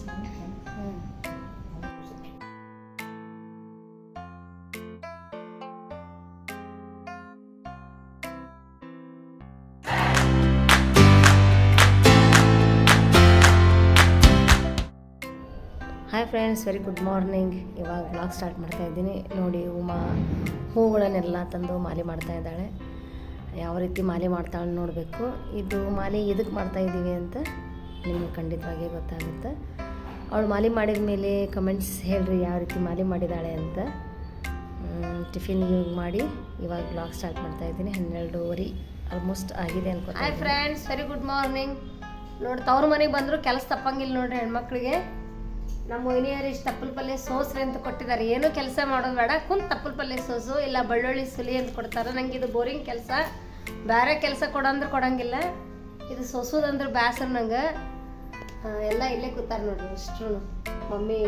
Hi friends very good morning ಇವಾಗ blog start ಮಾಡ್ತಾ ಇದ್ದೀನಿ. ನೋಡಿ, ಉಮಾ ಹೂಗಳನ್ನೆಲ್ಲ ತಂದು ಮಾಲೆ ಮಾಡ್ತಾ ಇದ್ದಾಳೆ. ಯಾವ ರೀತಿ ಮಾಲೆ ಮಾಡ್ತಾಳೆ ನೋಡಬೇಕು. ಇದು ಮಾಲೆ ಎದಕ್ಕೆ ಮಾಡ್ತಾ ಇದ್ದೀವಿ ಅಂತ ನಿಮಗೆ ಖಂಡಿತವಾಗಿ ಗೊತ್ತಾಗುತ್ತೆ. ಅವಳು ಮಾಲೆ ಮಾಡಿದ ಮೇಲೆ ಕಮೆಂಟ್ಸ್ ಹೇಳ್ರಿ ಯಾವ ರೀತಿ ಮಾಲೆ ಮಾಡಿದ್ದಾಳೆ ಅಂತ. ಟಿಫಿನ್ ಮಾಡಿ ಇವಾಗ ಬ್ಲಾಗ್ ಸ್ಟಾರ್ಟ್ ಮಾಡ್ತಾ ಇದ್ದೀನಿ. ಹನ್ನೆರಡೂವರೆ ಆಲ್ಮೋಸ್ಟ್ ಆಗಿದೆ ಅನ್ಕೋ hi friends very good morning ನೋಡಿ ತವ್ರ ಮನೆಗೆ ಬಂದರು ಕೆಲಸ ತಪ್ಪಂಗಿಲ್ಲ ನೋಡ್ರಿ ಹೆಣ್ಮಕ್ಳಿಗೆ. ನಮ್ಮ ಮೊಯ್ನಿಯರು ಇಷ್ಟು ತಪ್ಪಲ್ ಪಲ್ಯ ಸೋಸ್ರಿ ಅಂತ ಕೊಟ್ಟಿದ್ದಾರೆ. ಏನು ಕೆಲಸ ಮಾಡೋದು ಬೇಡ. ಕುಂತ ತಪ್ಪಲ್ ಪಲ್ಯ ಸೋಸು ಇಲ್ಲ ಬೆಳ್ಳುಳ್ಳಿ ಸುಲಿ ಅಂತ ಕೊಡ್ತಾರೆ. ನಂಗೆ ಇದು ಬೋರಿಂಗ್ ಕೆಲಸ. ಬೇರೆ ಕೆಲಸ ಕೊಡಂದ್ರೆ ಕೊಡಂಗಿಲ್ಲ. ಇದು ಸೋಸೋದಂದ್ರೆ ಬ್ಯಾಸರ ನಂಗೆ. ಎಲ್ಲ ಇಲ್ಲೇ ಕೂತಾರೆ ನೋಡ್ರಿ ಇಷ್ಟು ಮಮ್ಮಿ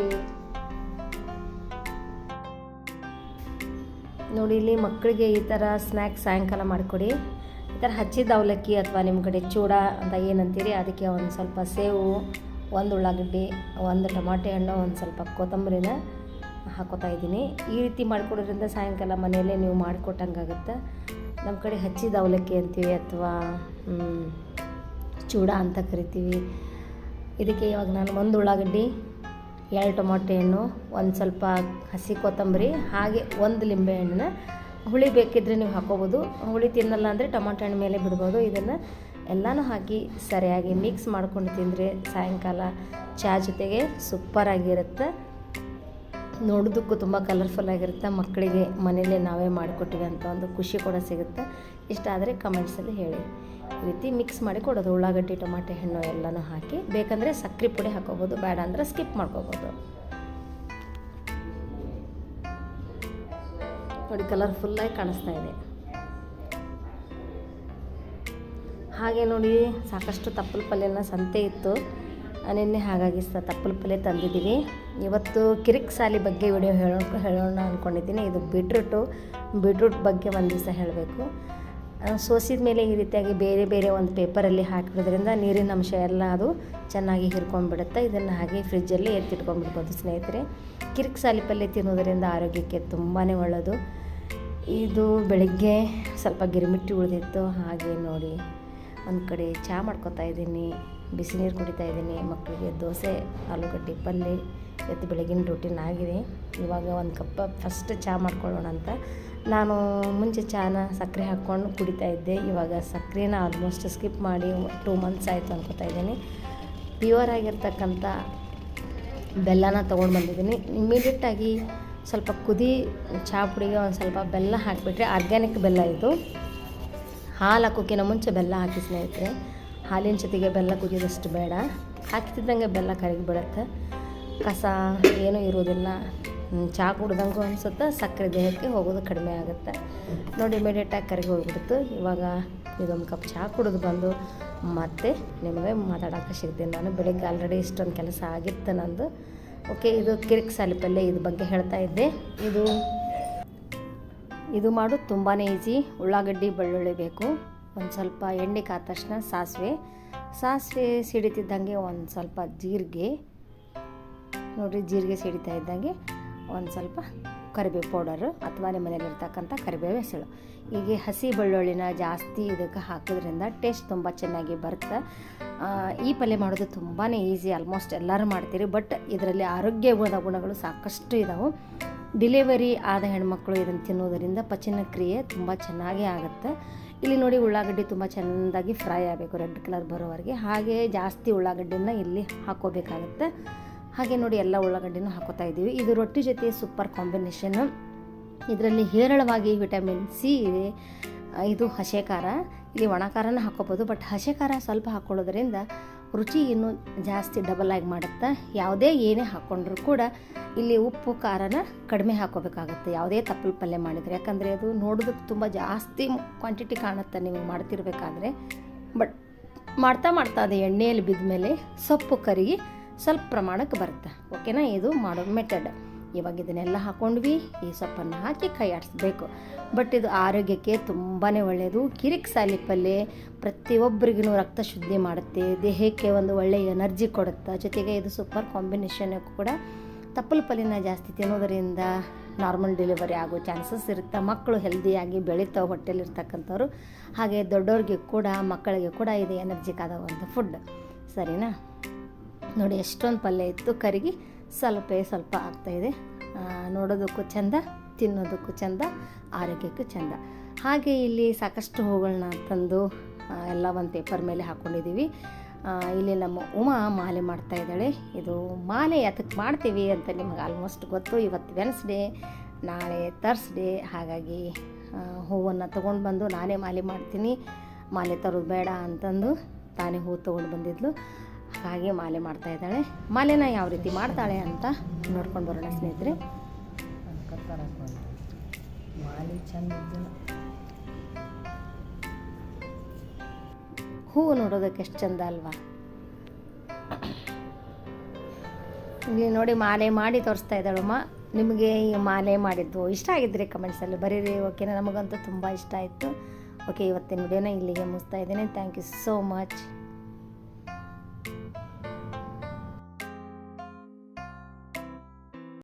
ನೋಡಿ, ಇಲ್ಲಿ ಮಕ್ಕಳಿಗೆ ಈ ಥರ ಸ್ನ್ಯಾಕ್ಸ್ ಸಾಯಂಕಾಲ ಮಾಡಿಕೊಡಿ. ಈ ಥರ ಹಚ್ಚಿದ ಅವಲಕ್ಕಿ ಅಥವಾ ನಿಮ್ಮ ಕಡೆ ಚೂಡ ಅಂತ ಏನಂತೀರಿ, ಅದಕ್ಕೆ ಒಂದು ಸ್ವಲ್ಪ ಸೇವು, ಒಂದು ಉಳ್ಳಾಗಡ್ಡಿ, ಒಂದು ಟೊಮಾಟೆ ಹಣ್ಣು, ಒಂದು ಸ್ವಲ್ಪ ಕೊತ್ತಂಬರಿನ ಹಾಕೋತಾ ಇದ್ದೀನಿ. ಈ ರೀತಿ ಮಾಡಿಕೊಡೋದ್ರಿಂದ ಸಾಯಂಕಾಲ ಮನೆಯಲ್ಲೇ ನೀವು ಮಾಡಿಕೊಟ್ಟಂಗಾಗುತ್ತೆ ನಮ್ಮ ಕಡೆ ಹಚ್ಚಿದ ಅವಲಕ್ಕಿ ಅಂತೀವಿ ಅಥವಾ ಚೂಡ ಅಂತ ಕರಿತೀವಿ. ಇದಕ್ಕೆ ಇವಾಗ ನಾನು ಒಂದು ಉಳ್ಳಾಗಡ್ಡಿ, ಎರಡು ಟೊಮೊಟೊ ಹಣ್ಣು, ಒಂದು ಸ್ವಲ್ಪ ಹಸಿ ಕೊತ್ತಂಬರಿ, ಹಾಗೆ ಒಂದು ಲಿಂಬೆ ಹಣ್ಣನ್ನ ಹುಳಿ ಬೇಕಿದ್ರೆ ನೀವು ಹಾಕೋಬೋದು. ಹುಳಿ ತಿನ್ನಲ್ಲ ಅಂದರೆ ಟೊಮೊಟೊ ಹಣ್ಣು ಮೇಲೆ ಬಿಡ್ಬೋದು. ಇದನ್ನು ಎಲ್ಲನೂ ಹಾಕಿ ಸರಿಯಾಗಿ ಮಿಕ್ಸ್ ಮಾಡ್ಕೊಂಡು ತಿಂದರೆ ಸಾಯಂಕಾಲ ಚಹಾ ಜೊತೆಗೆ ಸೂಪರಾಗಿರುತ್ತೆ ನೋಡೋದಕ್ಕೂ ತುಂಬ ಕಲರ್ಫುಲ್ ಆಗಿರುತ್ತೆ. ಮಕ್ಕಳಿಗೆ ಮನೇಲಿ ನಾವೇ ಮಾಡಿಕೊಟ್ಟಿವಿ ಅಂತ ಒಂದು ಖುಷಿ ಕೂಡ ಸಿಗುತ್ತೆ. ಇಷ್ಟ ಆದರೆ ಕಮೆಂಟ್ಸಲ್ಲಿ ಹೇಳಿ. ರೀತಿ ಮಿಕ್ಸ್ ಮಾಡಿ ಕೊಡೋದು. ಉಳ್ಳಾಗಡ್ಡಿ, ಟೊಮಾಟೆ, ಹಣ್ಣು ಎಲ್ಲನೂ ಹಾಕಿ, ಬೇಕಂದರೆ ಸಕ್ಕರೆ ಪುಡಿ ಹಾಕೋಬೋದು, ಬೇಡ ಅಂದರೆ ಸ್ಕಿಪ್ ಮಾಡ್ಕೋಬೋದು. ನೋಡಿ ಕಲರ್ಫುಲ್ಲಾಗಿ ಕಾಣಿಸ್ತಾ ಇದೆ. ಹಾಗೆ ನೋಡಿ, ಸಾಕಷ್ಟು ತಪ್ಪಲು ಪಲ್ಯನ ಸಂತೆ ಇತ್ತು. ನಿನ್ನೆ ಹಾಗಾಗಿ ಸ ತಪ್ಪಲು ಪಲ್ಯ ತಂದಿದ್ದೀವಿ. ಇವತ್ತು ಕಿರಿಕ್ ಸಾಲಿ ಬಗ್ಗೆ ವಿಡಿಯೋ ಹೇಳೋ ಹೇಳೋಣ ಅಂದ್ಕೊಂಡಿದ್ದೀನಿ ಇದು ಬೀಟ್ರೂಟು ಬೀಟ್ರೂಟ್ ಬಗ್ಗೆ ಒಂದು ದಿವಸ ಹೇಳಬೇಕು. ಸೋಸಿದ ಮೇಲೆ ಈ ರೀತಿಯಾಗಿ ಬೇರೆ ಬೇರೆ ಒಂದು ಪೇಪರಲ್ಲಿ ಹಾಕಿರೋದ್ರಿಂದ ನೀರಿನ ಅಂಶ ಎಲ್ಲ ಅದು ಚೆನ್ನಾಗಿ ಹಿರ್ಕೊಂಡ್ಬಿಡುತ್ತೆ. ಇದನ್ನು ಹಾಗೆ ಫ್ರಿಜ್ಜಲ್ಲಿ ಎತ್ತಿಟ್ಕೊಂಡ್ಬಿಡ್ಬೋದು ಸ್ನೇಹಿತರೆ. ಕಿರಿಕ್ ಸಾಲಿ ಪಲ್ಯ ತಿನ್ನೋದರಿಂದ ಆರೋಗ್ಯಕ್ಕೆ ತುಂಬಾ ಒಳ್ಳೆಯದು ಇದು ಬೆಳಗ್ಗೆ ಸ್ವಲ್ಪ ಗಿರಿಮಿಟ್ಟಿ ಉಳಿದಿತ್ತು, ಹಾಗೆ ನೋಡಿ ಒಂದು ಕಡೆ ಚಹಾ ಮಾಡ್ಕೊತಾ ಇದ್ದೀನಿ, ಬಿಸಿ ನೀರು ಕುಡಿತಾ ಇದ್ದೀನಿ ಮಕ್ಕಳಿಗೆ ದೋಸೆ, ಆಲೂಗಡ್ಡೆ ಪಲ್ಯ ಇವತ್ತು ಬೆಳಗಿನ ರೂಟೀನ್ ಆಗಿದೆ. ಇವಾಗ ಒಂದು ಕಪ್ ಫಸ್ಟ್ ಚಹಾ ಮಾಡ್ಕೊಳ್ಳೋಣ ಅಂತ. ನಾನು ಮುಂಚೆ ಚಹಾನ ಸಕ್ಕರೆ ಹಾಕ್ಕೊಂಡು ಕುಡಿತಾ ಇದ್ದೆ. ಇವಾಗ ಸಕ್ಕರೆನ ಆಲ್ಮೋಸ್ಟ್ ಸ್ಕಿಪ್ ಮಾಡಿ ಟೂ ಮಂತ್ಸ್ ಆಯಿತು ಅನ್ಕೋತಾ ಇದ್ದೀನಿ. ಪ್ಯೂರ್ ಆಗಿರ್ತಕ್ಕಂಥ ಬೆಲ್ಲನ ತೊಗೊಂಡು ಬಂದಿದ್ದೀನಿ. ಇಮಿಡಿಯೇಟಾಗಿ ಸ್ವಲ್ಪ ಕುದಿ ಚಹಾ ಪುಡಿಗೆ ಒಂದು ಸ್ವಲ್ಪ ಬೆಲ್ಲ ಹಾಕಿಬಿಟ್ರೆ ಆರ್ಗ್ಯಾನಿಕ್ ಬೆಲ್ಲ ಇದು. ಹಾಲು ಹಾಕೋಕ್ಕಿಂತ ಮುಂಚೆ ಬೆಲ್ಲ ಹಾಕಿ ಸ್ನೇಹಿತರೆ. ಹಾಲಿನ ಜೊತೆಗೆ ಬೆಲ್ಲ ಕುದಿಯೋದಷ್ಟು ಬೇಡ. ಹಾಕಿದ್ದಂಗೆ ಬೆಲ್ಲ ಕರಗಿ ಬಿಡುತ್ತೆ ಕಸ ಏನೂ ಇರೋದಿಲ್ಲ ಹ್ಮ್, ಚಹಾ ಕುಡ್ದಂಗೂ ಅನಿಸುತ್ತೆ ಸಕ್ಕರೆ ದೇಹಕ್ಕೆ ಹೋಗೋದು ಕಡಿಮೆ ಆಗುತ್ತೆ. ನೋಡಿ ಇಮಿಡಿಯೇಟಾಗಿ ಕರಗಿ ಹೋಗ್ಬಿಡ್ತು. ಇವಾಗ ಇದೊಂದು ಕಪ್ ಚಹಾ ಕುಡಿದು ಬಂದು ಮತ್ತೆ ನಿಮಗೆ ಮಾತಾಡೋಕೆ ಸಿಗ್ತೀನಿ ನಾನು. ಬೆಳಗ್ಗೆ ಆಲ್ರೆಡಿ ಇಷ್ಟೊಂದು ಕೆಲಸ ಆಗಿತ್ತು ನಂದು. ಓಕೆ ಇದು ಕಿರಿಕ್ ಸಾಲಿ ಪಲ್ಯ ಇದ್ರ ಬಗ್ಗೆ ಹೇಳ್ತಾ ಇದ್ದೆ. ಇದು ಇದು ಮಾಡು ತುಂಬಾ ಈಸಿ ಉಳ್ಳಾಗಡ್ಡಿ ಬೆಳ್ಳುಳ್ಳಿ ಬೇಕು. ಒಂದು ಸ್ವಲ್ಪ ಎಣ್ಣೆ ಕಾದ ತಕ್ಷಣ ಸಾಸಿವೆ. ಸಾಸಿವೆ ಸಿಡಿತಿದ್ದಂಗೆ ಒಂದು ಸ್ವಲ್ಪ ಜೀರಿಗೆ. ನೋಡಿರಿ ಜೀರಿಗೆ ಸಿಡಿತಾ ಇದ್ದಂಗೆ ಒಂದು ಸ್ವಲ್ಪ ಕರಿಬೇವು ಪೌಡರು ಅಥವಾ ನಿಮ್ಮ ಮನೇಲಿ ಇರ್ತಕ್ಕಂಥ ಕರಿಬೇವು ಹೆಸಳು. ಹೀಗೆ ಹಸಿ ಬೆಳ್ಳುಳ್ಳಿನ ಜಾಸ್ತಿ ಇದಕ್ಕೆ ಹಾಕೋದ್ರಿಂದ ಟೇಸ್ಟ್ ತುಂಬ ಚೆನ್ನಾಗಿ ಬರುತ್ತೆ. ಈ ಪಲ್ಯ ಮಾಡೋದು ತುಂಬಾ ಈಸಿ ಆಲ್ಮೋಸ್ಟ್ ಎಲ್ಲರೂ ಮಾಡ್ತೀರಿ ಬಟ್ ಇದರಲ್ಲಿ ಆರೋಗ್ಯ ಗುಣದ ಗುಣಗಳು ಸಾಕಷ್ಟು ಇದಾವೆ. ಡಿಲಿವರಿ ಆದ ಹೆಣ್ಮಕ್ಳು ಇದನ್ನು ತಿನ್ನೋದರಿಂದ ಪಚನ ಕ್ರಿಯೆ ತುಂಬ ಚೆನ್ನಾಗೇ ಆಗುತ್ತೆ. ಇಲ್ಲಿ ನೋಡಿ ಉಳ್ಳಾಗಡ್ಡಿ ತುಂಬ ಚೆಂದಾಗಿ ಫ್ರೈ ಆಗಬೇಕು ರೆಡ್ ಕಲರ್ ಬರೋವರೆಗೆ. ಹಾಗೆ ಜಾಸ್ತಿ ಉಳ್ಳಾಗಡ್ಡಿನ ಇಲ್ಲಿ ಹಾಕೋಬೇಕಾಗುತ್ತೆ. ಹಾಗೆ ನೋಡಿ ಎಲ್ಲ ಉಳ್ಳಾಗಡ್ಡಿನೂ ಹಾಕೋತಾ ಇದ್ದೀವಿ. ಇದು ರೊಟ್ಟಿ ಜೊತೆ ಸೂಪರ್ ಕಾಂಬಿನೇಷನ್. ಇದರಲ್ಲಿ ಹೇರಳವಾಗಿ ವಿಟಮಿನ್ ಸಿ ಇದೆ. ಇದು ಹಸೆ ಖಾರ. ಇಲ್ಲಿ ಒಣ ಖಾರನ ಹಾಕೋಬೋದು, ಬಟ್ ಹಸೆ ಖಾರ ಸ್ವಲ್ಪ ಹಾಕ್ಕೊಳ್ಳೋದ್ರಿಂದ ರುಚಿ ಇನ್ನೂ ಜಾಸ್ತಿ ಡಬಲ್ ಆಗಿ ಮಾಡುತ್ತೆ, ಯಾವುದೇ ಏನೇ ಹಾಕ್ಕೊಂಡ್ರೂ ಕೂಡ ಇಲ್ಲಿ ಉಪ್ಪು ಖಾರನ ಕಡಿಮೆ ಹಾಕೋಬೇಕಾಗುತ್ತೆ. ಯಾವುದೇ ತಪ್ಪಲು ಪಲ್ಯ ಮಾಡಿದರೆ. ಯಾಕಂದರೆ ಅದು ನೋಡೋದಕ್ಕೆ ತುಂಬ ಜಾಸ್ತಿ ಕ್ವಾಂಟಿಟಿ ಕಾಣುತ್ತೆ ನೀವು ಮಾಡ್ತಿರ್ಬೇಕಾದ್ರೆ. ಬಟ್ ಮಾಡ್ತಾ ಮಾಡ್ತಾ ಅದು ಎಣ್ಣೆಯಲ್ಲಿ ಬಿದ್ದ ಮೇಲೆ ಸೊಪ್ಪು ಕರಿಗಿ ಸ್ವಲ್ಪ ಪ್ರಮಾಣಕ್ಕೆ ಬರುತ್ತೆ. ಓಕೆನಾ ಇದು ಮಾಡೋ ಮೆಥಡ್ ಇವಾಗ ಇದನ್ನೆಲ್ಲ ಹಾಕೊಂಡ್ವಿ ಈ ಸೊಪ್ಪನ್ನು ಹಾಕಿ ಕೈ ಆಡಿಸ್ಬೇಕು. ಬಟ್ ಇದು ಆರೋಗ್ಯಕ್ಕೆ ತುಂಬಾ ಒಳ್ಳೆಯದು ಕಿರಿಕ್ ಸಾಲಿ ಪಲ್ಯ ಪ್ರತಿಯೊಬ್ಬರಿಗೂ ರಕ್ತ ಶುದ್ಧಿ ಮಾಡುತ್ತೆ. ದೇಹಕ್ಕೆ ಒಂದು ಒಳ್ಳೆಯ ಎನರ್ಜಿ ಕೊಡುತ್ತೆ, ಜೊತೆಗೆ ಇದು ಸೂಪರ್ ಕಾಂಬಿನೇಷನ್ ಕೂಡ ತಪ್ಪಲ ಪಲ್ಯನ ಜಾಸ್ತಿ ತಿನ್ನೋದರಿಂದ ನಾರ್ಮಲ್ ಡೆಲಿವರಿ ಆಗೋ ಚಾನ್ಸಸ್ ಇರುತ್ತೆ. ಮಕ್ಕಳು ಹೆಲ್ದಿಯಾಗಿ ಬೆಳೀತಾವೆ ಹೊಟ್ಟೆಲಿರ್ತಕ್ಕಂಥವ್ರು ಹಾಗೆ ದೊಡ್ಡವ್ರಿಗೆ ಕೂಡ, ಮಕ್ಕಳಿಗೆ ಕೂಡ ಇದು ಎನರ್ಜಿಕ್ ಆದ ಒಂದು ಫುಡ್ ಸರಿನಾ? ನೋಡಿ ಎಷ್ಟೊಂದು ಪಲ್ಯ ಇತ್ತು. ಕರಿಗಿ ಸ್ವಲ್ಪ ಸ್ವಲ್ಪ ಆಗ್ತಾಯಿದೆ ನೋಡೋದಕ್ಕೂ ಚೆಂದ, ತಿನ್ನೋದಕ್ಕೂ ಚೆಂದ, ಆರೋಗ್ಯಕ್ಕೂ ಚೆಂದ. ಹಾಗೆ ಇಲ್ಲಿ ಸಾಕಷ್ಟು ಹೂಗಳನ್ನ ತಂದು ಎಲ್ಲ ಒಂದು ಪೇಪರ್ ಮೇಲೆ ಹಾಕ್ಕೊಂಡಿದ್ದೀವಿ ಇಲ್ಲಿ ನಮ್ಮ ಉಮಾ ಮಾಲೆ ಮಾಡ್ತಾ ಇದ್ದಾಳೆ. ಇದು ಮಾಲೆ ಅದಕ್ಕೆ ಮಾಡ್ತೀವಿ ಅಂತ ನಿಮ್ಗೆ ಆಲ್ಮೋಸ್ಟ್ ಗೊತ್ತು. ಇವತ್ತು ವೆನ್ಸ್ಡೇ ನಾಳೆ ತರ್ಸ್ಡೇ ಹಾಗಾಗಿ ಹೂವನ್ನು ತೊಗೊಂಡು ಬಂದು ನಾನೇ ಮಾಲೆ ಮಾಡ್ತೀನಿ. ಮಾಲೆ ತರೋದು ಬೇಡ ಅಂತಂದು ತಾನೇ ಹೂ ತೊಗೊಂಡು ಬಂದಿದ್ಲು. ಹಾಗೆ ಮಾಲೆ ಮಾಡ್ತಾ ಇದ್ದಾಳೆ. ಮಾಲೆನ ಯಾವ ರೀತಿ ಮಾಡ್ತಾಳೆ ಅಂತ ನೋಡ್ಕೊಂಡು ಬರೋಣ ಸ್ನೇಹಿತರೆ. ಮಾಲೆ ಚಂದ ಹೂವು ನೋಡೋದಕ್ಕೆ ಎಷ್ಟು ಚಂದ ಅಲ್ವಾ? ಇಲ್ಲಿ ನೋಡಿ ಮಾಲೆ ಮಾಡಿ ತೋರಿಸ್ತಾ ಇದ್ದಾಳಮ್ಮ ನಿಮಗೆ ಈ ಮಾಲೆ ಮಾಡಿದ್ದು ಇಷ್ಟ ಆಗಿದ್ರೆ ಕಮೆಂಟ್ಸಲ್ಲಿ ಬರೀರಿ ಓಕೆನಾ ನಮಗಂತೂ ತುಂಬ ಇಷ್ಟ ಆಯಿತು. ಓಕೆ ಇವತ್ತಿನ ವಿಡಿಯೋನ ಇಲ್ಲಿಗೆ ಮುಗಿಸ್ತಾ ಇದ್ದೇನೆ. Thank you so much